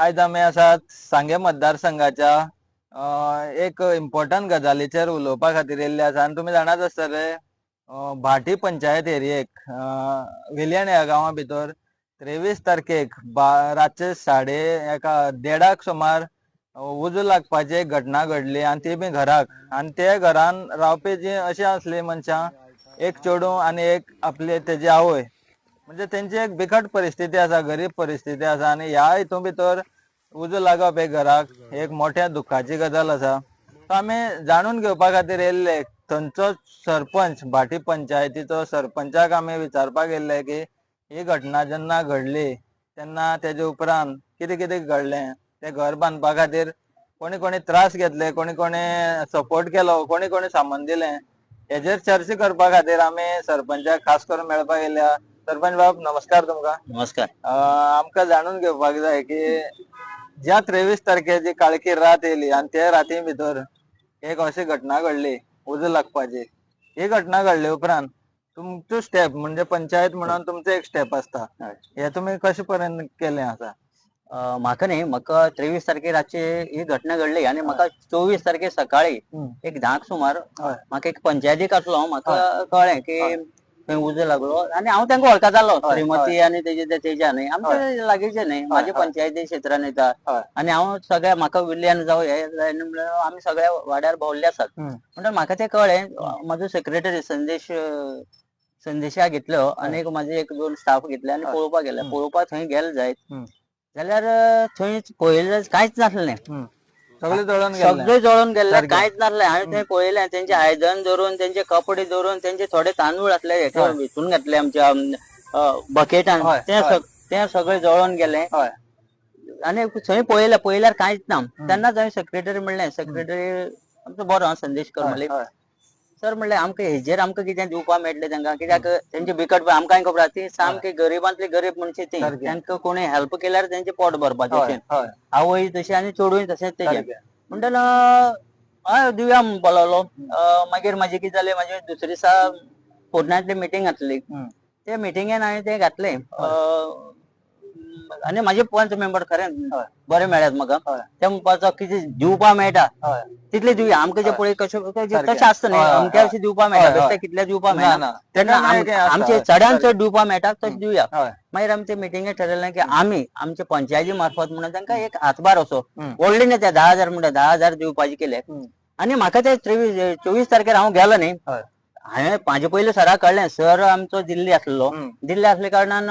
आयज आमी आसात सांगे मतदारसंघाच्या एक इम्पॉर्टंट गजालीचेर उलोवपा खातीर येयल्ले आसा आनी तुमी जाणाच आसतले भाटी पंचायत एरियेक विलियन ह्या गांवा भितर तेवीस तारखेक बा- रातचे साडे एका देडाक सुमार उजो लागपाची एक घटना घडली आनी ती बी घराक. आनी ते घरान रावपी जी अशी आसली मनशां एक चेडूं आनी एक आपली तेजी आवय. म्हणजे त्यांची एक बिकट परिस्थिती असा गरीब परिस्थिती असा. आणि ह्या हितून भितर उजो लागप एक घराक एक मोठ्या दुःखाची गजाल असा. सो आमी जाणून घेवपा खातीर येयल्ले थंयचो सरपंच भाटी पंचायतीचो सरपंचाक आमी विचारपाक येयल्ले की ही घटना जेन्ना घडली तेन्ना तेजे उपरांत कितें कितें घडलें? ते घर बांदपा खातीर कोणी कोणी त्रास घेतले कोणी कोणी सपोर्ट केलो कोणी कोणी सामान दिलें. हेजेर चर्चा करपा खातीर आमी सरपंचाक खास करून मेळपाक येयल्या सरपंच बाब नमस्कार तुमकां. नमस्कार. अं, आमकां जाणून घेवपाक जाय की ज्या तेवीस तारखेची काळकी रात येयली आनी त्या राती भितर एक अशी घटना घडली उजो लागपाची. ही घटना घडले उपरांत तुमचो स्टेप म्हणजे पंचायत म्हणून तुमचो एक स्टेप असता. हे तुम्ही कशे पर्यंत केले आसा अं, म्हाका न्ही म्हाका तेवीस तारखे रातची ही घटना घडली आनी म्हाका चोवीस तारखे सकाळी हम्म. एक धांक सुमार हय. म्हाका एक पंचायतीक आसलो म्हाका कळ्ळें की थंय उजो लागलो. आनी हांव तांकां जालो हय, श्रीमती आनी तेजे ते- न्ही. आमचे लागींचे न्ही. म्हाजे. पंचायती क्षेत्रान येता. आनी हांव सगळ्या म्हाका विलियन जावं हे म्हणल्यार आमी सगळ्या वाड्यार भोंवल्ले आसात. म्हणल्यार म्हाका तें कळ्ळें म्हाजो सेक्रेटरी संदेश संदेशा घेतलो. आनी म्हाजे एक दोन स्टाफ घेतले आनी. पळोवपाक गेले. पळोवपाक थंय गेले जायत. जाल्यार थंय पळयलें कांयच नासलें सगळे जळून गेले. सगळे जळून गेले सारकें. कांयच नासलें हांवें थंय पळयलें तेंचे आयदन धरून तेंचे कपडे धरून तेंचे थोडे तांदूळ हेका हय. भितून घातले आमच्या अं, बकेटान हय, ते हय. सग- ते सगळे जळोन गेले. हय. आनी थंय पळयलें पळयल्यार कांयच ना तेन्नाच हांवें सेक्रेटरी म्हणलें. सेक्रेटरी आमचो बरो आं, संदेश करमली हय, हय. सर म्हणलें आमकां हेजेर आमकां कितें दिवपा मेळटलें तांकां कित्याक तेंचे बिकट आमकां खबर आहा ती सामकी गरिबांतली गरीब मनशां ती. तांकां कोणी हेल्प केल्यार तेंचे पोट भरपाचें आवय तशें आनी चेडूय तशेंच तेजें. म्हणटना हय दिवया बोलावलो. अं, मागीर म्हाजें कितें जालें म्हाजें दुसरे दिसा फोर्टनायटली मिटींग घातली. ते मिटिंगेन हांवें तें घातलें. आनी म्हाजे पंच मेंबर खरें बरे मेळ्ळ्यात म्हाका हय. ते म्हणपाचो कितें दिवपा मेळटा हय तितले दिवया आमकां जे हय. पळय कशें सारकें. तशें आसता न्ही हय. अशें दिवपा मेळटा हय. बेश्टे कितले दिवपा ना मेळना ना तेन्ना तेन्ना आम- कितें आसता, आमचे हय. चडान. चड दिवपा मेळटा तशें दिवया हय मागीर आमी ते मिटिंगेक ठरयलें की आमी आमच्या पंचायती मार्फत म्हणून तांकां एक हातभार असो हम्म. व्हडले न्ही ते धा हजार म्हणटा धा हजार दिवपाचे केले हम्म. आनी म्हाका ते चोवीस चोवीस तारखेर हांव गेलो न्ही हय हांवें म्हाजे पयलीं सराक कळ्ळें सर आमचो दिल्ली आसलो. दिल्ली आसल्या कारणान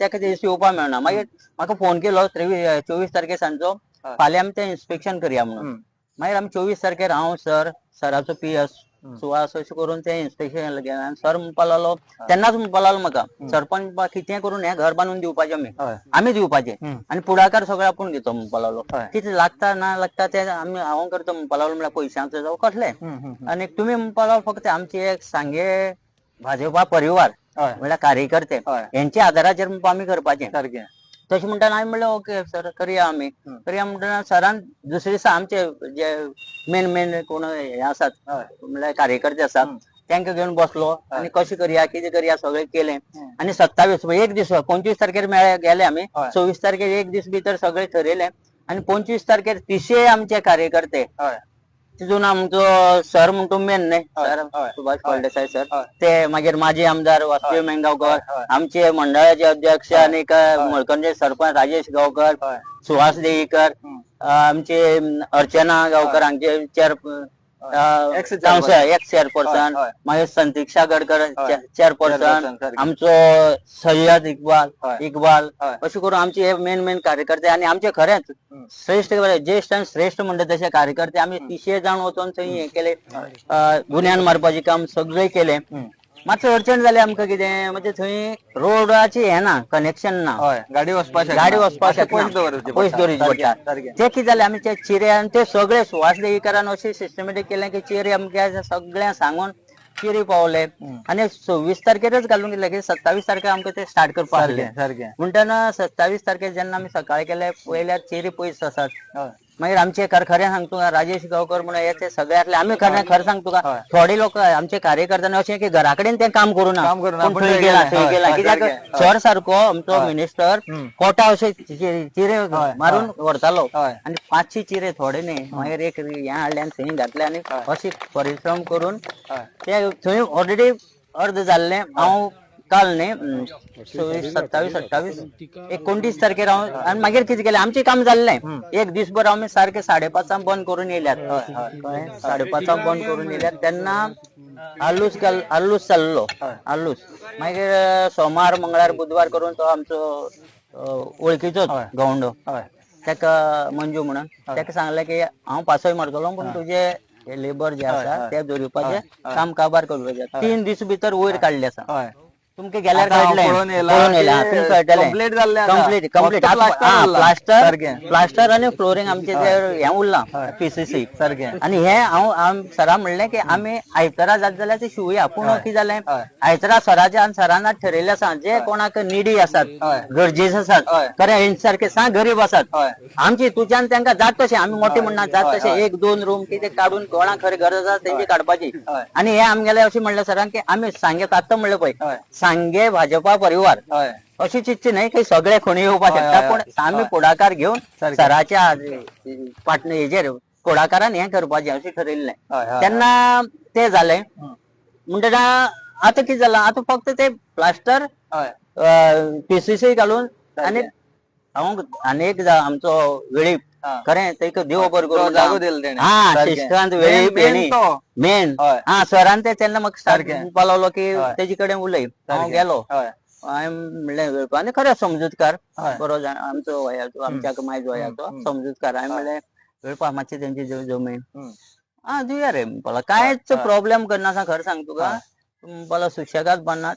ताका ते दिवस येवपा मेळना मागीर म्हाका फोन केलो चोवीस तारखे सांजचो. फाल्यां आमी तें इन्स्पेक्शन करया म्हणून. मागीर आमी चोवीस तारखेर हांव सर सराचो पी एस. सुवास अशें करून ते इन्स्पेक्शन गेले. आनी सर म्हणपा लागलो तेन्नाच म्हणपा लागलो म्हाका सरपंच कितें करून हें घर बांदून दिवपाचें आमी आमी दिवपाचे. आनी पुढाकार सगळे आपूण घेतो म्हणपा लागलो. कितें लागता ना लागता ते आमी हांव करता म्हणपा लागलो म्हळ्यार पयशांचो जावं कसलें. आनी तुमी म्हणपा लागलो फक्त आमचे एक सांगे भाजपा परिवार म्हळ्यार कार्यकर्ते यांच्या आदाराचेर आमी करपाचें सारकें तशें म्हणटाना हांवें म्हणलें ओके सर करया आमी. करया म्हणटना सरान दुसरे दिसा आमचे जे मेन मेन कोण हे आसात म्हणल्यार कार्यकर्ते आसात. तांकां घेवन बसलो आनी कशें करया कितें करया सगळें केलें. आनी सत्तावीस एक दीस पंचवीस तारखेर गेले आमी. सव्वीस तारखेर एक दीस भितर सगळें ठरयलें आनी पंचवीस तारखेर तिशे आमचे कार्यकर्ते तितून आमचो सर म्हणटो मेन न्ही सर सुभाष फळदेसाय सर. ते मागीर माजी आमदार वासुदेव मेंगावकर. आमचे मंडळाचे अध्यक्ष आनी मळकरचे सरपंच राजेश गांवकर सुहास हम्म. आमचे अर्चना गांवकर हांचे chair ex chairperson Santiksha Gadkar हय. चेअरपर्सन. आमचो सय्यद इक्बाल. इक्बाल. अशें करून आमचे हे मेन मेन कार्यकर्ते आनी आमचे खरेंच. श्रेष्ठ ज्येष्ठ आनी श्रेष्ठ म्हणटा तशे कार्यकर्ते आमी तिशे जाण वचोन थंय हे केले गुन्यांन मारपाचें काम सगळें केलें. मातसो अडचण जाली आमकां कितें? म्हणजे थंय रोडाची हे ना कनेक्शन ना. हय गाडी वचपाक शकना. गाडी वचपाक शकना. पयस दवरची पयस दवरची पडटा. ते कितें जालें आमी ते चिरे आनी ते सगळे सुवास देवीकारान अशें सिस्टमॅटीक केलें की चिरे आमच्या सगळ्यांक सांगून चिरे पावले. आनी सव्वीस तारखेरच घालून गेले की सत्तावीस तारखेर आमकां ते स्टार्ट करपाक सारकें म्हणटना सत्तावीस तारखेर जेन्ना आमी सकाळी केले पयल्यार चिरे पयस आसात हय. मागीर आमचे खर सांगतो राजेश गांवकर म्हणून हे ते सगळ्यातले आम्ही खरें खरं सांगतो का. थोडे लोक आमचे कार्यकर्त्यांना अशें की घरा कडेन ते काम करू ना थंय गेला. थंय कित्याक. सर सारको आमचो. मिनिस्टर. कोटा अशे चिरे मारून व्हरतालो. आनी पांचशे चिरे थोडे न्ही मागीर एक हें हाडले आनी थंय घातले आनी. अशें परिश्रम करून. ते थंय ऑलरेडी अर्ध जाल्ले हांव काल न्ही सव्वीस सत्तावीस अठ्ठावीस एकोणतीस तारखेर हांव आनी मागीर कितें केलें आमचें काम जाल्लें एक दीसभर आमी सारके साडेपांचांक बंद करून येयल्यात कळ्ळें? साडेपांचांक बंद करून येयल्यात तेन्ना आलूस आलूस चाललो. आलूस मागीर सोमार मंगळार बुधवार करून तो आमचो वळखीचोच गवंडो ताका मंजू म्हणून. ताका सांगलें की हांव पासय मारतलो पूण तुजे लेबर जे आसा ते जोडपाचे काम काबार करपाचे तीन दीस भितर वयर काडले आसा तुमका गेल्यार आता हांव कळटलें पळोवन येयला पळोवन येयला की तुमकां कळटलें complete जाल्लें आसा. कंप्लीट कंप्लीट फक्त plaster उरलां. प्लास्टर सारकें. प्लास्टर आनी फ्लोरिंग आमचे जे हें. उरलां पीसीसी सारकें आनी हे हांव हांव सरा म्हणलें की आमी आयतारा जात जाल्यार ते शिवया. पूण कितें जालें हय. आयतारा सराचे आनी सरान आज ठरयल्लें आसा जे कोणाक निडी आसात हय. गरजेचे आसात हय. खरें हेंचे सारके सा गरीब आसात हय आमची तुज्यान तांकां जात तशें आमी मोठे म्हणना जात हय, तशें. हय. एक दोन रूम कितें काडून कोणाक खरें गरज आसा तेंची काडपाची हय. आनी हे आमगेले अशें म्हणलें सरान की आमी सांगे आत्तां म्हणलें पळय हय. सांगे भाजपा परिवार. हय. अशी चिंतची न्हय की सगळे खणी येवपाक शकता हय, पूण हय. आमी हय. पुढाकार सारकें. सराच्या पाटणे हेजेर पुढाकारान हें करपाचें अशें ठरयल्लें हय हय. तेन्ना ते जालें हं. म्हणटना आतां कितें जालां आतां फक्त ते प्लास्टर हय. पीसीसी घालून आनी एक जा- आमचो वेळीप. खरें तेका देव बरो तो करूं जागो दिलो तेणे. हा सारकें. श्रीकांत Main- वेळीप main हेणी तो. मेन. हा सरान ते तेन्ना म्हाका सारकें. पावलो की. तेजे कडेन उलय हांव. गेलो हांवें म्हणलें वेळपा आनी खरें समजूतकार. बरो जाण आमचो वयाचो आमच्या मायज वयाचो. समजूतकार हांवें म्हणलें वेळपा मातशी तेंची जमीन हं. दिवया रे म्हणपाला कांयच प्रॉब्लेम करनासा खरें सांग तुका हय. म्हणपाला सुशेगाद बांदनात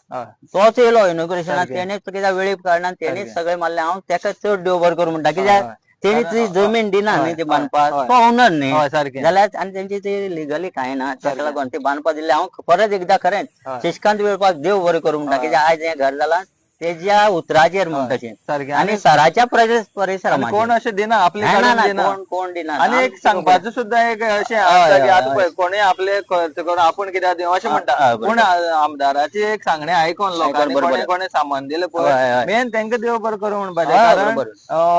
तोच येयलो इनोग्रेशनाक. तेणेच कित्याक वेळीप कारणान तेणेच. सगळें मारलें हांव तेका चड देव बरो करूं म्हणटा कित्याक. तेणी ती जमीन दिना न्ही ती बांदपाक. तो ओनर न्ही जाल्यार आनी तेंची ती लिगली कांय ना ताका सारकें. लागून ती बांदपा दिले हांव परत एकदां खरेंच. शशिकांत वेळपाक देव बरें करूं म्हणटा. कित्याक आयज हें घर जालां तेज्या उतराचेर म्हणटा तशें सारकें आनी सराच्या परिस- आणि परिसरामाचेर कोण अशें दिना आपले ना, ना, कडेन ना, दिना कोण कोण दिना आणि एक सांगपाचो सुद्धा एक अशें हय, आसता की हय, आतां हय. पळय कोणें आपले खर्च करून आपूण कित्याक दिवं अशें म्हणटा. पूण आमदाराची एक सांगणें आयकोन लोकांनी. कोणें कोणें सामान दिलें. पळय मेन तेंका देव बरें करूं म्हणपाचें हय, कारण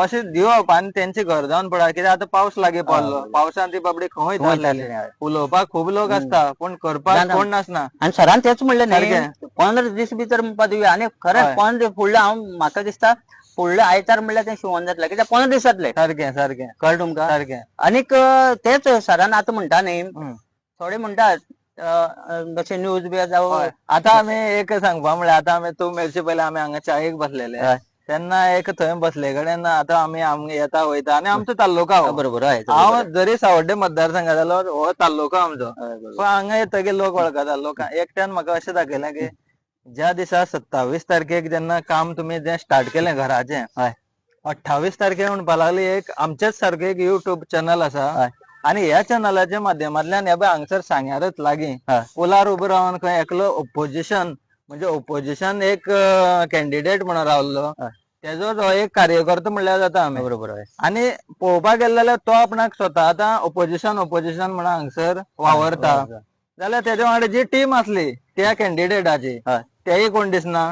अशें दिवप आनी तेंचे घर जावन पळय कित्याक आतां पावस लागीं पडलो. पावसान ती बाबडी खंय. उलोवपाक खूब लोक आसता पूण करपाक. कोण नासना आनी सरान तेच म्हणलें न्ही. पंदरा दीस भितर म्हणपा दिवया आनी खरें पंदरा फुडलें हांव म्हाका दिसता फुडले आयतार म्हणल्यार तें शिवोन जातलें कित्याक पंदरा दीस जातले सारकें सारकें कळ्ळें तुमकां सारकें आनीक तेच सरान आतां म्हणटा न्ही. हं. थोडे म्हणटात जशें न्यूज बी जावं हय. आतां आमी एक सांगपा म्हळ्यार आतां आमी तूं मेळचे पयलीं आमी हांगा चायेक बसलेले. तेन्ना एक थंय बसले. कडेन आतां आमी आमगे येता वयता आनी आमचो ताल्लुका हो. बरोबर हांव जरी सावड्डे मतदारसंघात जालो हो ताल्लुका आमचो. पण हांगा येतकीर लोक वळखता लोक एकट्यान म्हाका अशें दाखयलें की? ज्या दिसा सत्तावीस तारखेक जेन्ना काम तुमी जें स्टार्ट केलें घराचें हय. अठ्ठावीस तारखेक म्हणपा लागली एक आमचेच सारकें एक युट्यूब चॅनल आसा हय. आनी ह्या चॅनलाच्या माध्यमांतल्यान हे पळय हांगसर सांग्यारच लागीं हय. पुलार उबो रावन खंय एकलो ओपोजिशन म्हणजे ओपोजिशन एक कॅन्डिडेट म्हणून रावल्लो हय. तेजो जो एक कार्यकर्तो म्हणल्यार जाता आमी बरोबर हय आणि पळोवपाक गेले जाल्यार तो आपणाक स्वता आतां ओपोजिशन ओपोजिशन म्हणून हांगसर वावरता. जाल्यार तेजे वांगडा जी टीम आसली त्या कॅन्डिडेटाची हय. तेय कोण दिसना.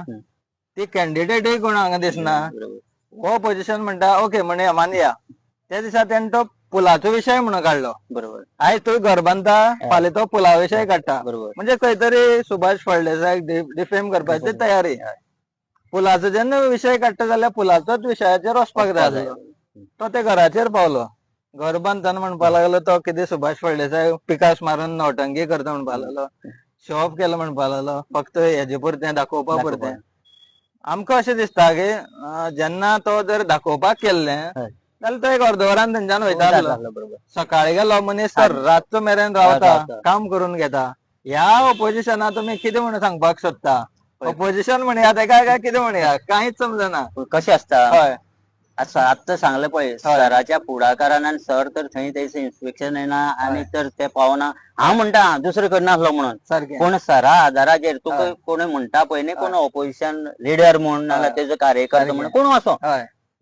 ती कॅन्डिडेटय कोण हांगा दिसना. हो पोजिशन म्हणटा ओके म्हणया मानया. त्या दिसा तेणे तो पुलाचो विशय म्हणून काडलो बरोबर. आयज तूं घर बांदता फाल्यां तो पुला विशय काडटा बरोबर. म्हणजे खंय तरी सुभाष फळदेसायक डिफेम करपाची तयारी. पुलाचो जेन्ना विशय काडटा जाल्यार पुलाचोच विशयाचेर वचपाक जाय. तो ते घराचेर पावलो. घर बांदतना म्हणपा लागलो तो कितें सुभाष फळदेसाय पिकास मारून नौटंकी करता म्हणपा लागलो. शॉप केलो म्हणपा लागलो फक्त हेजे पुरतें दाखोवपा. पुरतें. आमकां अशें दिसता की जेन्ना तो जर दाखोवपाक केल्लें. जाल्यार तो एक अर्दवरान थंयच्यान वयता आसलो जातलो, बरोबर. सकाळी गेलो मनीस तर रातचो मेरेन रावता. काम करून घेता. ह्या ऑपोजिशना तुमी कितें म्हणून सांगपाक सोदता ऑपोजिशन म्हणया तेका काय कितें म्हणया कांयच समजना. कशें आसता हय. आतां सांगलें पळय सराच्या आनी सर तर थंय तेच इन्स्पेक्शन येना आनी तर ते पावना हांव म्हणटा दुसरें करनासलो म्हणून. कोण सरा आधाराचेर तुका कोणी म्हणटा पळय न्ही कोण ऑपोजिशन लिडर म्हूण नाल्यार तेजो कार्यकर्तो म्हणून कोण असो.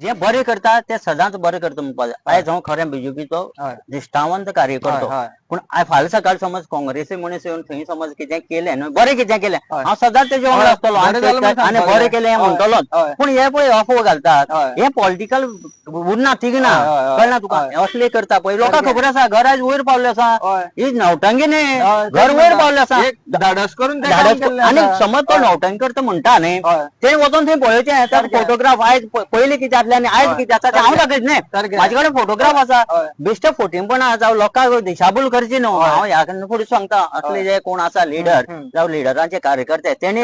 जे बरे करता ते सदांच बरे करता म्हणपा जाय आयज हांव खरें बीजेपीचो निश्ठावंत कार्यकर्तो. पूण फाल्यां सकाळ समज काँग्रेसी मनीस येवन थंय समज कितें केलें न्हू बरें कितें केलें. हांव सदांच तेजे वांगडा आसतलो बरें आनी बरें. केलें हें म्हणटलोच. पूण हे पळय अफवो घालतात. हे पॉलिटिकल उरना तिगना. कळना तुका. असले करता पळय लोकांक. खबर आसा घर आयज वयर पावले आसा. ही नवटंगी न्ही हय, घर वयर. पावले आसा धाडस करून आनी. समज तो. नवटंगी करता म्हणटा न्ही. ते वचोन थंय पळोवचें त्या सारकें. फोटोग्राफ आयज पयलीं कितें जातलें आनी आयज. कितें जाता तें हांव. दाखयत न्ही. म्हाजे कडेन फोटोग्राफ आसा. बेश्टे फोटिंगपणा जावं लोकांक दिशाभूल न्हू हय. हांव ह्या फुडें सांगता असले. जे कोण आसा लिडर. जावं लिडरांचे कार्यकर्ते तेणी.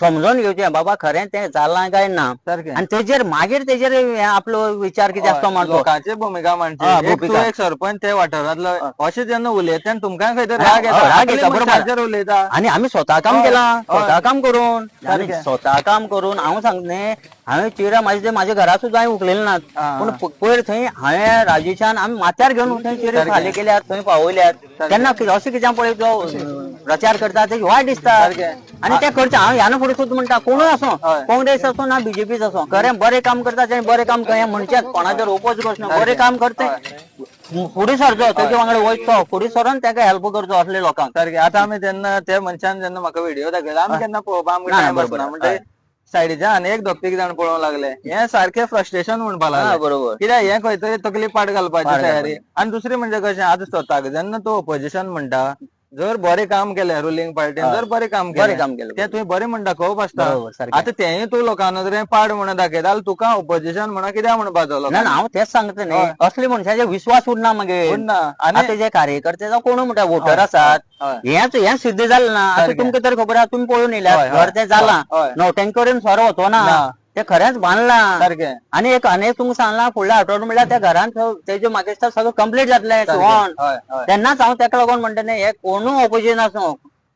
समजून घेवचें बाबा खरें तें जालां काय ना. आनी तेजेर मागीर तेजेर आपलो विचार कितें आसता मारतो लोकांची भूमिका मांडची एक. तूं सरपंच त्या वाठारांतलो अशें जेन्ना उलयता तेन्ना तुमकां खंय तरी राग येता राग येता, बरोबर. उलयता आणि आम्ही स्वतः काम केला. स्वतः काम करून. स्वतः काम करून हांव सांगते हांवें चिरा माझे माझ्या घरा सुद्दां हांवें उखलेले नात पूण हा. प- पयर थंय हांवें राजेशान आमी माथ्यार घेवन थंय चिरे. फाले केल्यात थंय पावयल्यात तेन्ना कि- अशें कित्याक पळय तो प्रचार करता तेजे वायट दिसता. आनी ते करचे हांव ह्यान फुडें सुद्दां म्हणटा कोणूय आसूं. काँग्रेस आसूं ना बीजेपीच आसूं खरें बरें काम करता तेणें बरें काम हें म्हणचें कोणाचेर ओपोज करचें ना बरें काम करते. फुडें सरचो तेजे वांगडा वयचो फुडें सरोन ताका हेल्प करचो असले लोकांक. सारकें आतां आमी तेन्ना त्या मनशान जेन्ना म्हाका व्हिडिओ दाखयलो आमी केन्ना पळोवपा आमकां ना, ना, टायम बरोबर. आसना म्हणजे सायडीच्यान एक दोग जाण पळोवंक लागले. हें सारखें फ्रस्ट्रेशन म्हणपा हा, लागले बरोबर. कित्याक हें खंय तरी तकली पाड घालपाची तयारी. आनी दुसरी म्हणजे कशें आतां स्वताक जेन्ना तूं ऑपोजिशन म्हणटा जर बरें काम केलें रुलींग पार्टीन. जर बरें काम बरें केलें काम केलें तें तुवें बरें म्हणटा खूब आसता बरोबर, सारकें. आतां तेंय तूं लोकां नदरेन पाड म्हणून दाखयता तुका ऑपोजिशन म्हणून कित्याक म्हणपाचो ना लोकांनी? ना हांव तेच सांगता न्ही हय. असले मनशाचे विश्वास उरना मागीर उरना. आनी आता जे कार्यकर्ते जावं कोण म्हणटा वोटर हय, आसात हय. हेच हें सिद्ध जालें ना आता सारकें. तुमकां तर खबर आहा तुमी पळोवन येयल्यात हय, हय. घर तें जालां हय. नवटेंकरीन सोरो वचो ना ना. ते खरेंच बांदलां सारकें आनी एक आनी एक तुमकां सांगलां फुडल्या आठवडो म्हणल्यार त्या घरान तेजे दिसता सगळें कंप्लीट जातलें. शिवण हय हय तेन्नाच हांव तेका लागून म्हणटा न्ही हे कोणूय ऑपोजिशन आसूं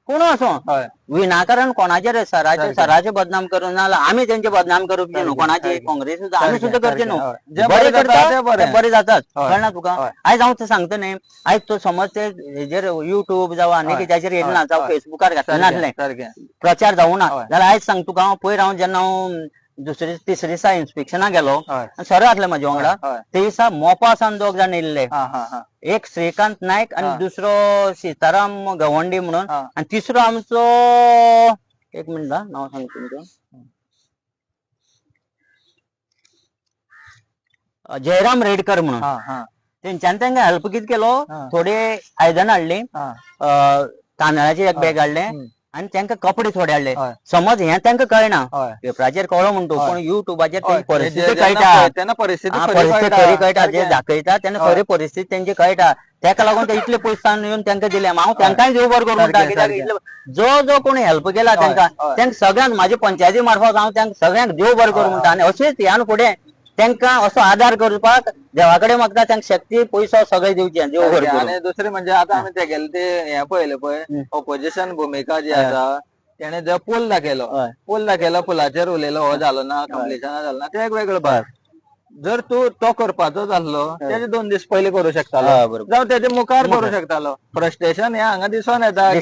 कोण आसूं हय विनाकारण कोणाचेर सराचे सारकें. सराचे बदनाम करून नाल्यार आमी तेंचे बदनाम करप न्हू सारकें, कोणाची सारकें. काँग्रेस सुद्दां आमी सारकें, सुद्दां करचे सारकें, न्हू. जे बरें बरें करता जाता ते बरें. ते बरें जातात हय. कळना तुका हय. आयज हांव ते सांगता न्ही आयज तो समज ते हेजेर युट्यूब जावं आनी हय. कित्याचेर येयले ना हय. जावं हय. फेसबुकार घातले नासलें सारकें प्रचार जावं ना हय. जाल्यार आयज सांग तुका हांव पयर हांव जेन्ना हांव दुसरे तिसरे दिसा इन्स्पेक्शनाक गेलो. हय. सर घातले म्हाजे वांगडा. हय. ते दिसा मोपा सावन दोग जाण येयल्ले हा हा हा. एक श्रीकांत नायक आनी हा. दुसरो सीताराम गवंडी म्हणून. हा. आनी तिसरो आमचो एक मिनिट हा नांव सांगता तुमकां अ, जयराम रेडकर म्हणून. हा हा. तेंच्यानी तांकां हेल्प कितें केलो? हा. थोडे आयदनां हाडलीं हा. अ, तांदळाची एक बॅग हाडलें हम्म. आनी तांकां कपडे थोडे हाडले. समज हें तांकां कळना पेपराचेर कळो म्हणटो हय. पूण युट्यूबाचेर परिस्थिती कळटा तेन्ना परिस्थिती खरी कळटा. जे. दाखयता तेन्ना. खरी परिस्थिती तेंची कळटा तेका लागून ते इतले पयस सावन येवन तांकां दिले हांव तांकांय देव बरें करूं म्हणटा कित्याक जो जो कोणी हेल्प केला तांकां हय. तांकां सगळ्यांक म्हाज्या पंचायती मार्फत हांव तांकां सगळ्यांक देव बरें करूं म्हणटा आनी अशेंच ह्यान फुडें तांकां असो आदार करपाक देवा कडेन मागता तांकां शक्ती पयसो सगळें दिवचें आनी दुसरें म्हणजे आतां आमी तेगेले ते हें पळयलें पळय. ऑपोजिशन भुमिका जी. आसा तेणे जो पूल दाखयलो. पूल दाखयलो पुलाचेर उलयलो हो जालो ना कंप्लिशना जालो ना ते एक वेगळो भाग जर तूं तो करपाचो जाल्लो तेजे दोन दीस पयलीं करूं शकतालो. जावं तेजे मुखार करूं शकतालो. फ्रस्ट्रेशन हें हांगा दिसून येता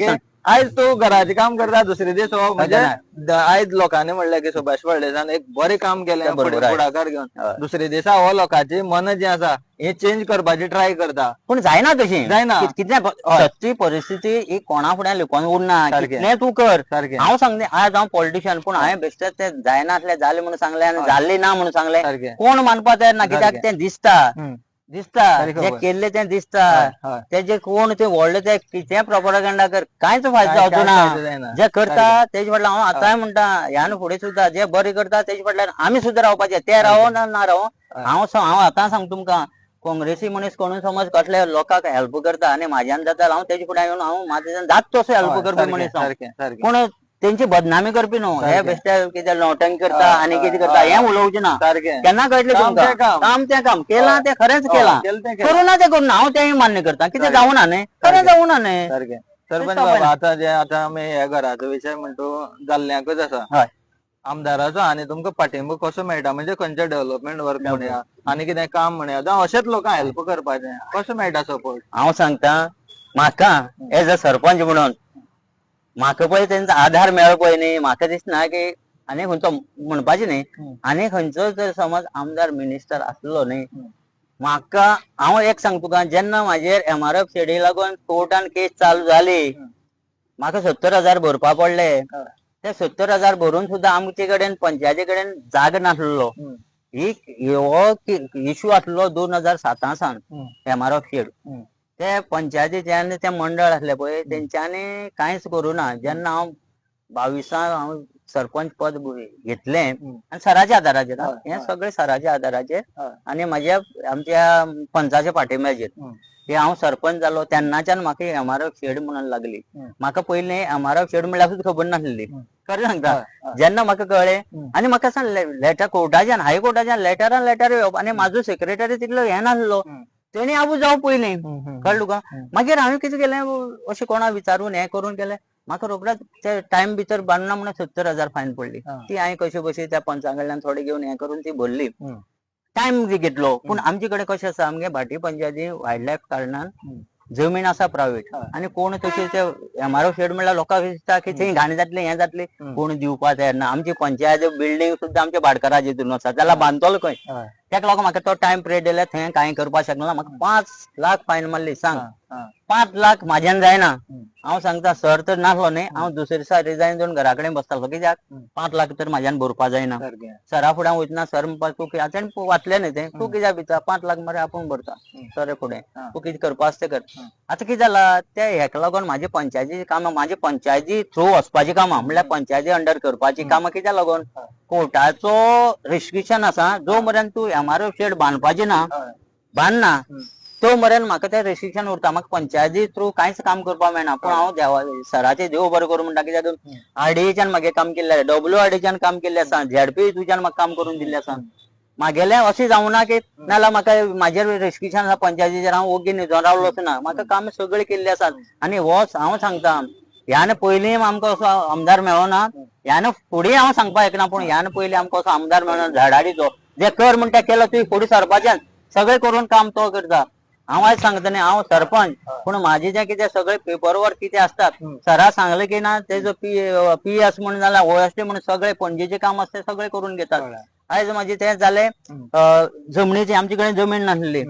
आयज तूं घराचें काम करता दुसरे दीस हो म्हणजे. द- आयज लोकांनी म्हणलें की सुभाष फळदेसान एक बरें काम केलें बरोबर, फुडें हय. फुडाकार घेवन हय. दुसरे दिसा हो लोकांची मन जी आसा ही चेंज करपाची ट्राय करता पूण जायना तशी जायना. कित- कितल्या हय. सच्ची परिस्थिती ही कोणा फुड्यान लिपोवन उरना सारकें. कितलें तूं कर सारकें हांव सांगलें आज हांव पॉलिटिशियन पूण हांवें बेश्टेच ते जायना आसलें जालें म्हणून सांगलें आनी. जाल्लें ना म्हणून सांगलें सारकें कोण मानपा तयार ना कित्याक सारकें. तें दिसता हम्म. दिसता सारकें जे खबर. केल्लें तें दिसता हय, हय. तेजे कोण ते व्हडले ते कितें प्रोपागंडा कर कांयच फायदो काय- जावचो ना? फायदो जायना. जे करता तेजे फाटल्यान हांव आतांय म्हणटा ह्यान फुडें सुद्दां जे बरें करता तेजे फाटल्यान आमी सुद्दां रावपाचे ते रावो ना ना रावो हांव स- हांव आतां सांगता तुमकां. काँग्रेसी मनीस कोणूय समज कसले लोकांक हेल्प करता आनी म्हाज्यान जाता हांव तेजे फुड्यान येवन हांव म्हाज्यान जाता तसो हेल्प करपी सारकें, मनीस हांव. सारकें सारकें पूण तेंची बदनामी करपी न्हू हे. बेश्टे कितें नोटंकी करता आनी कितें करता हें. उलोवचें ना. सारकें केन्ना कळटलें काम तुमकां तें काम. तें काम. केलां हय. तें खरेंच केलां. केलां. करूं ना तें करूं ना हांव तेंय मान्य करता. कितें सारकें. जावं ना न्ही खरें सारकें. जावं ना न्ही सारकें सरपंच बाबा आतां जे आतां आमी ह्या घराचो विशय म्हणटो जाल्ल्याकूच आसा हय. आमदाराचो आनी तुमकां पाठिंबो कसो मेळटा म्हणजे खंयचे डेव्हलपमेंट वर्क म्हणया आनी कितें काम म्हणया. जावं अशेंच लोकांक हेल्प करपाचें. कसो मेळटा सपोर्ट हांव सांगता म्हाका एज अ सरपंच म्हणून म्हाका पळय तेंचो आधार मेळ्ळो पळय न्ही म्हाका दिसना की आनी खंयचो म्हणपाचें न्ही. आनी खंयचो जर समज आमदार मिनिस्टर आसलो न्ही. म्हाका हांव एक सांग तुका जेन्ना म्हाजेर एमआरएफ शेडी लागून कोर्टान केस चालू जाली. म्हाका सत्तर हजार भरपा पडले. ते सत्तर हजार भरून सुद्दां आमचे कडेन पंचायती कडेन जाग नासलो. ही हो इश्यू आसलो दोन हजार साता सावन. MRF shade. ते पंचायतीच्यान ते मंडळ आसले पळय तेंच्यांनी कांयच करूना जेन्ना हांव बावीसांक हांव सरपंच पद घेतलें. आनी सराच्या आदाराचेर हां. हे हय. सगळे सराच्या आदाराचेर हय. आनी म्हाज्या आमच्या पंचाच्या पाठिंब्याचेर. हे हांव सरपंच जालो तेन्नाच्यान म्हाका एमआरएफ शेड म्हणून लागली. म्हाका पयलीं एमआरएफ शेड म्हणल्यार सुद्दां खबर नासली. खरें सांगता हय, हय. जेन्ना म्हाका कळ्ळें. आनी म्हाका सांग लेटर कोर्टाच्यान हायकोर्टाच्यान लेटरान लेटर येवप आनी म्हाजो सेक्रेटरी तितलो हे नासलो. तेणी आबू जावं पयलीं. कळ्ळें तुका. मागीर हांवें कितें केलें अशें कोणा विचारून हें करून केलें म्हाका रोखडेंच ते टायम भितर बांदना म्हणून सत्तर हजार फायन पडली. ती हांवें कशी बशी त्या पंचा कडल्यान थोडी घेवन हें करून ती भरली. टायम घेतलो पूण आमचे कडेन कशें आसा आमगे भाटी पंचायती वायल्ड लायफ कारणान. जमीन आसा प्रायव्हेट हय. आनी कोण तशी ते एमआरएफ शेड म्हणल्यार लोकांक दिसता की थंय घाणी जातली हें जातली. कोण दिवपा तयार ना आमची पंचायत बिल्डींग सुद्दां आमच्या भाटकाराचे हितून आसा त्याला बांदतलो खंय. तेका लागून म्हाका तो टायम पिरियड दिले थंय कांय करपाक शकना म्हाका पांच लाख फायन मारली सांग. पांच लाख म्हाज्यान जायना. हांव सांगता सर तर नासलो न्ही. हांव दुसरे दिसा रिजायन जावन घरा कडेन बसतालो कित्याक. पांच लाख तर म्हाज्यान भरपा जायना. सरा फुडें वयतना सर म्हणपा तूं कितें तेणें वाचलें न्ही तें. तूं कित्याक भिता. पांच लाख मरे आपूण भरता. सर फुडें. तूं कितें करपा आसता तें कर. आतां कितें जाला त्या हेका लागून म्हाजी पंचायतीची कामां म्हाजी पंचायती थ्रू वचपाची कामां म्हणल्यार पंचायती अंडर करपाची कामां कित्या लागून. कोर्टाचो रिस्ट्रिक्शन आसा. जो मेरेन तूं एमआरएफ शेड बांदपाची ना. बांदना. तो मेरेन म्हाका ते रेस्ट्रिक्शन उरता. म्हाका पंचायती थ्रू कांयच काम करपाक मेळना. पूण हांव देवा सराचे देव बरें करूं म्हणटा कित्याक. आरडीएच्यान म्हागे काम केल्लें डब्ल्यू आरडीच्यान काम केल्लें आसा. झेडपी तुज्यान म्हाका काम करून दिल्लें आसा. म्हागेलें अशें जावं ना की नाल्यार म्हाका म्हाजेर रेस्ट्रिक्शन आसा पंचायतीचेर. हांव ओगी न्हिदोन रावलो असो ना म्हाका काम सगळें केल्लें आसात. आनी हो हांव सांगता ह्यान पयलीं आमकां असो आमदार मेळ्ळो ना ह्यान फुडें हांव सांगपाक शकना पूण ह्यान पयलीं आमकां असो आमदार मेळ्ळो झाडाडीचो जे कर म्हणटा केलो तुवें फुडें सरपाचें सगळें करून काम तो करता हांव आयज सांगता न्ही हांव सरपंच पूण म्हाजे जे कितें सगळें पेपर वर्क कितें हम्म. सरा सांगलें की ना तेजो पी पी एस म्हणून जाल्यार ओएसटी म्हणून सगळें पणजेचें काम आसता सगळें करून घेतात. आयज म्हाजे तें जालें जमनीची आमचे कडेन जमीन नासली.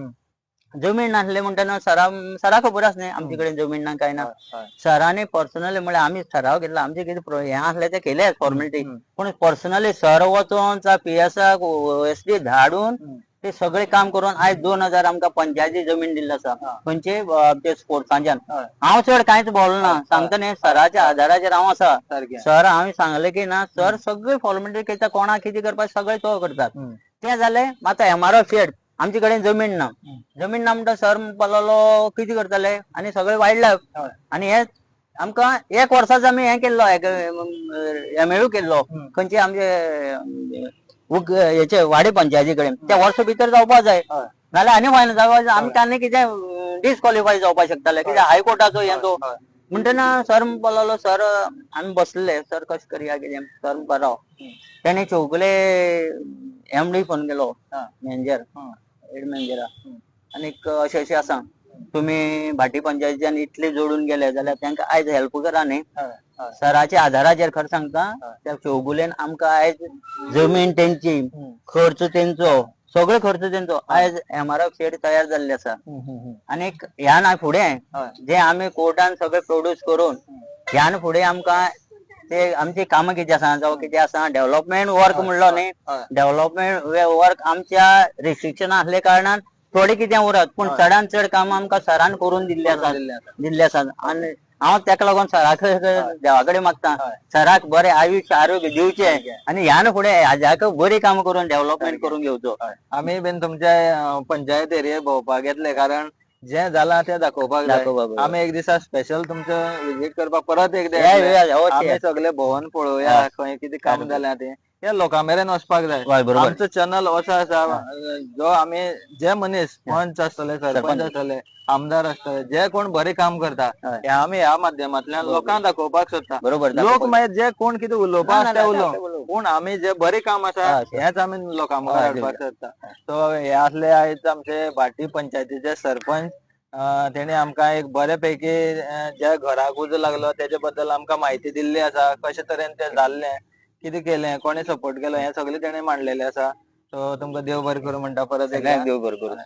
जमीन नासली म्हणटना सरा सरा खबर न्ही आमचे कडेन जमीन ना काय ना. सरांनी पर्सनली म्हळ्यार आमी सराव घेतला आमचे कितें हें आसलें तें केलें फॉर्मेलिटी. पूण पर्सनली सर वचोन पी एसाक एस डी धाडून. ते सगळें काम करून आयज दोन हजार आमकां पंचायती जमीन दिल्ली आसा. खंयचे अ, ते स्पोर्ट्साच्यान. हांव चड कांयच बोलो ना सांगता न्ही सराच्या आधाराचेर हांव आसा. सर हांवें सांगलें की ना सर सगळी फॉर्मेलिटी करता कोणाक कितें करपाक सगळें तो करतात. तें जालें आतां एमआरएफ शेड आमचे कडेन जमीन ना. जमीन ना म्हणटा सर लागलो कितें करतले? आनी सगळें वायल्ड लायफ. आनी हे आमकां एक वर्साचो आमी हें केल्लो एमएळू केल्लो. खंयचे आमचे हेचे वाडे पंचायती कडेन त्या वर्सा भितर जावपा जाय. नाल्यार आनी फायन जावपा आमी आनी कितें डिस्क्वॉलिफाय जावपाक शकताले. कित्याक हायकोर्टाचो हें तो. म्हणटना सर म्हणपा लागलो सर आमी बसलेले सर कशें करया कितें सर म्हणपा राव तेणे चौगुले एमडी फोन केलो. मॅनेजर मॅनेजरा आनीक अशें अशें आसा तुमी भाटी पंचायतीच्यान इतले जोडून गेले जाल्यार तांकां आयज हेल्प करा न्ही. सराच्या आधाराचेर खरें सांगता त्या चौगुलेन आमकां आयज जमीन तेंची. खर्च तेंचो सगळो खर्च तेंचो आयज एमआरएफ शेड तयार जाल्ले आसा. आनीक ह्या ना फुडें. जे आमी कोर्टान सगळे प्रोड्यूस करून ह्यान फुडें आमकां ते आमची कामां कितें आसा जावं कितें आसा डेव्हलपमेंट वर्क म्हणलो न्ही. डेव्हलपमेंट वर्क आमच्या रिस्ट्रिक्शन आसले कारणान थोडे कितें उरत पूण चडांत चड कामां आमकां सरान करून दिल्ली आसा. दिल्ले आसात आनी हांव तेका लागून सराक देवा कडेन मागता. सराक बरें आयुश्य आरोग्य दिवचें आनी ह्यान फुडें हाज्याक बरी कामां करून डेव्हलपमेंट करून घेवचो. आमी बीन तुमच्या पंचायत एरिये भोंवपाक येतले कारण जें जालां तें दाखोवपाक जाय दाखोवपाक जाय. आमी एक दिसा स्पेशल तुमचो विजीट करपाक परत एकदा या, येतले. या, या, अवश्य आमी या. सगळे भोंवन पळोवया खंय कितें काम. जालें तें हे लोकां मेरेन वचपाक जाय हय, बरोबर. आमचो चॅनल असो आसा जो आमी जे मनीस पंच आसतले सरपंच. आसतले आमदार आसतले जे कोण बरें काम करता हय. हे आमी ह्या माध्यमांतल्यान लोकांक दाखोवपाक सोदता बरोबर लोक दाखोवपाक मागीर जे कोण कितें उलोवपा ना, ना, तें ना, उलोवं. ते उलोवं. पूण आमी जे बरें काम आसा हय, सर. हेच आमी लोकां मुखार हय, हाडपाक सोदता सो हे असले आयज आमचे भाटी पंचायतीचे सरपंच अं, तेणी आमकां एक बरे पैकी अं, ज्या घराक उजो लागलो तेजे बद्दल आमकां म्हायती दिल्ली आसा कशे तरेन तें जाल्लें कितें केलें कोणे सपोर्ट केलो हें सगळें तेणें मांडलेलें आसा सो तुमकां देव बरें करूं म्हणटा परत एकदा. देव बरोबर